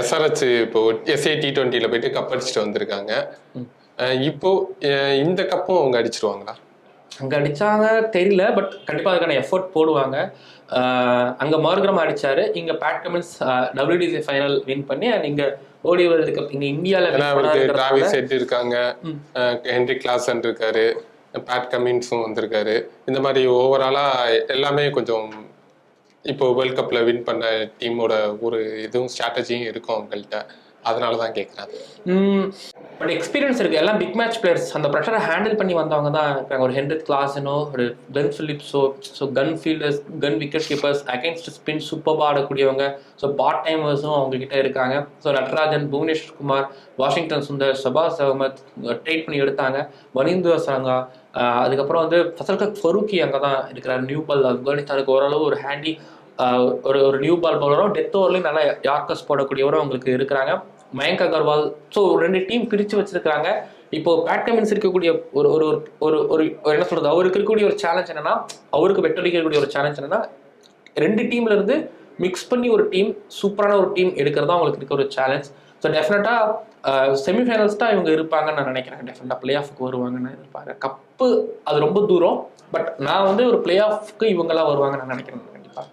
SRH இப்போ S A D டுவெண்ட்டியில் போயிட்டு கப் அடிச்சுட்டு வந்திருக்காங்க. இப்போ இந்த கப்பும் அவங்க அடிச்சிருவாங்களா? அங்கே அடிச்சாங்க தெரியல பட் கண்டிப்பாக அதுக்கான எஃபோர்ட் போடுவாங்க. அங்கே மார்க்ரம் அடிச்சாரு. இங்கே Pat Cummins WTC final win பண்ணி அண்ட் இங்கே ஓடி வேர்ல்டு கப் இங்கே இந்தியாவில் டிராவிஸ் ஹெட் இருக்காங்க. ஹென்ரி கிளாசன் இருக்காரு. பேட் கமின்ஸும் வந்திருக்காரு. இந்த மாதிரி ஓவராலா எல்லாமே கொஞ்சம் இப்போ வேர்ல்ட் கப்பில் வின் பண்ண டீமோட ஒரு இதுவும் ஸ்ட்ராட்டஜியும் இருக்கும் அவங்கள்ட்ட. அதனால தான் கேட்குறேன் பட் எக்ஸ்பீரியன்ஸ் இருக்குது எல்லாம் பிக் மேட்ச் பிளேயர்ஸ் அந்த ப்ரெஷரை ஹேண்டில் பண்ணி வந்தவங்க தான் இருக்காங்க. ஒரு ஹென்ரித் கிளாஸனோ ஒரு gun ஃபிலிப்ஸோ so gun fielders gun wicket keepers against spin சூப்பராக ஆடக்கூடியவங்க. ஸோ பார்ட் டைமர்ஸும் அவங்ககிட்ட இருக்காங்க. So Natarajan Bhuvneshwar Kumar Washington Sundar Shahbaz Ahmed trade பண்ணி எடுத்தாங்க. வனிந்து சங்கா அதுக்கப்புறம் வந்து ஃபசல்கக் ஃபரூக்கி அங்கே தான் இருக்கிறார். நியூ பால் ஆப்கானிஸ்தானுக்கு ஓரளவு ஒரு ஹேண்டி ஒரு ஒரு நியூ பால் பவுலரும் டெத் ஓவர்லையும் நல்லா யார்க்கஸ் போடக்கூடியவரும் அவங்களுக்கு இருக்கிறாங்க. மயங்க் அகர்வால் ஸோ ரெண்டு டீம் பிரித்து வச்சிருக்கிறாங்க. இப்போ பேட் கமின்ஸ் இருக்கக்கூடிய ஒரு ஒரு ஒரு ஒரு ஒரு என்ன சொல்றது? அவருக்கு இருக்கக்கூடிய ஒரு சேலஞ்ச் என்னன்னா அவருக்கு வெட்டடிக்கக்கூடிய ஒரு சேலஞ்ச் என்னன்னா ரெண்டு டீம்ல இருந்து மிக்ஸ் பண்ணி ஒரு டீம் சூப்பரான ஒரு டீம் எடுக்கிறது தான் அவங்களுக்கு இருக்க ஒரு சேலஞ்ச் ஸோ டெஃபினட்டா செமிஃபைனல்ஸ் தான் இவங்க இருப்பாங்கன்னு நான் நினைக்கிறேன். டெஃபினட்டா பிளே ஆஃப்க்கு வருவாங்கன்னு இருப்பாங்க. கப்பு அது ரொம்ப தூரம். பட் நான் வந்து ஒரு பிளே ஆஃப்க்கு இவங்கெல்லாம் வருவாங்கன்னு நான் நினைக்கிறேன்.